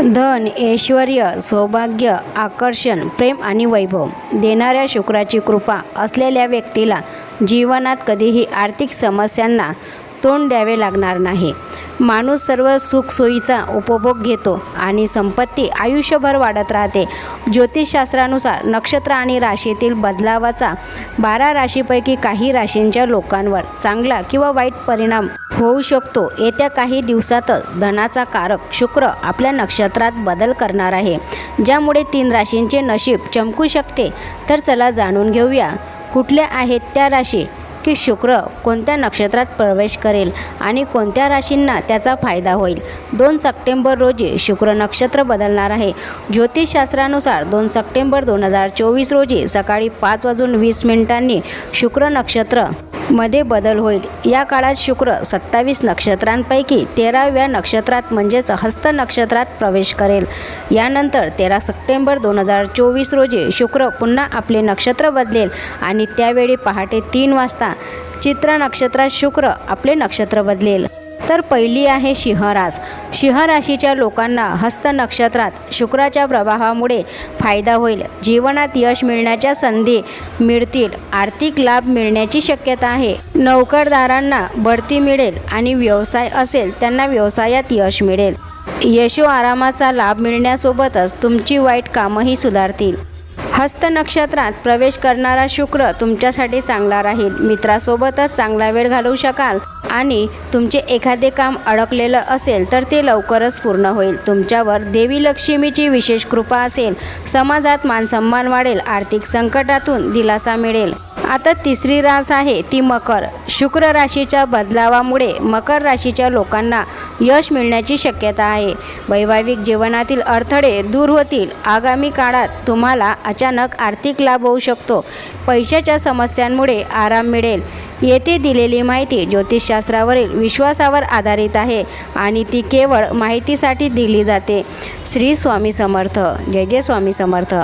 धन ऐश्वर सौभाग्य आकर्षण प्रेम आणि वैभव देणाऱ्या शुक्राची कृपा असलेल्या व्यक्तीला जीवनात कधीही आर्थिक समस्यांना तोंड द्यावे लागणार नाही. माणूस सर्व सुखसोयीचा उपभोग घेतो आणि संपत्ती आयुष्यभर वाढत राहते. ज्योतिषशास्त्रानुसार नक्षत्र आणि राशीतील बदलावाचा बारा राशीपैकी काही राशींच्या लोकांवर चांगला किंवा वाईट परिणाम होऊ शकतो. येत्या काही दिवसातच धनाचा कारक शुक्र आपल्या नक्षत्रात बदल करणार आहे. ज्यामुळे तीन राशींचे नशीब चमकू शकते. तर चला जाणून घेऊया कुठल्या आहेत त्या राशी? की शुक्र कोणत्या नक्षत्रात प्रवेश करेल आणि कोणत्या राशींना त्याचा फायदा होईल. दोन सप्टेंबर रोजी शुक्र नक्षत्र बदलणार आहे. ज्योतिषशास्त्रानुसार दोन सप्टेंबर दोन हजार चोवीस रोजी सकाळी पाच वाजून वीस मिनिटांनी शुक्र नक्षत्र मध्ये बदल होईल. या काळात शुक्र सत्तावीस नक्षत्रांपैकी तेराव्या नक्षत्रात म्हणजेच हस्त नक्षत्रात प्रवेश करेल. यानंतर तेरा सप्टेंबर दोन हजार चोवीस रोजी शुक्र पुन्हा आपले नक्षत्र बदलेल आणि त्यावेळी पहाटे तीन वाजता चित्रा नक्षत्रात शुक्र आपले नक्षत्र बदलेल. तर पहिली आहे सिंहरास सिंहराशीच्या लोकांना हस्त नक्षत्रात शुक्राच्या प्रभावामुळे फायदा होईल. जीवनात यश मिळण्याच्या संधी मिळतील. आर्थिक लाभ मिळण्याची शक्यता आहे. नोकरदारांना बढती मिळेल आणि व्यवसाय असेल त्यांना व्यवसायात यश मिळेल. यशो आरामाचा लाभ मिळण्यासोबतच तुमची वाईट कामंही सुधारतील. हस्त नक्षत्रात प्रवेश करणारा शुक्र तुमच्यासाठी चांगला राहील. मित्रासोबतच चांगला वेळ घालवू शकाल आणि तुमचे एखादे काम अडकलेलं असेल तर ते लवकरच पूर्ण होईल. तुमच्यावर देवी लक्ष्मीची विशेष कृपा असेल. समाजात मानसन्मान वाढेल. आर्थिक संकटातून दिलासा मिळेल. आता तिसरी रास आहे ती मकर. शुक्र राशीच्या बदलावामुळे मकर राशीच्या लोकांना यश मिळण्याची शक्यता आहे. वैवाहिक जीवनातील अडथळे दूर होतील. आगामी काळात तुम्हाला अचानक आर्थिक लाभ होऊ शकतो. पैशाच्या समस्यांमुळे आराम मिळेल. येथे दिलेली माहिती ज्योतिषशास्त्रावरील विश्वासावर आधारित आहे आणि ती केवळ माहितीसाठी दिली जाते. श्री स्वामी समर्थ. जय जय स्वामी समर्थ.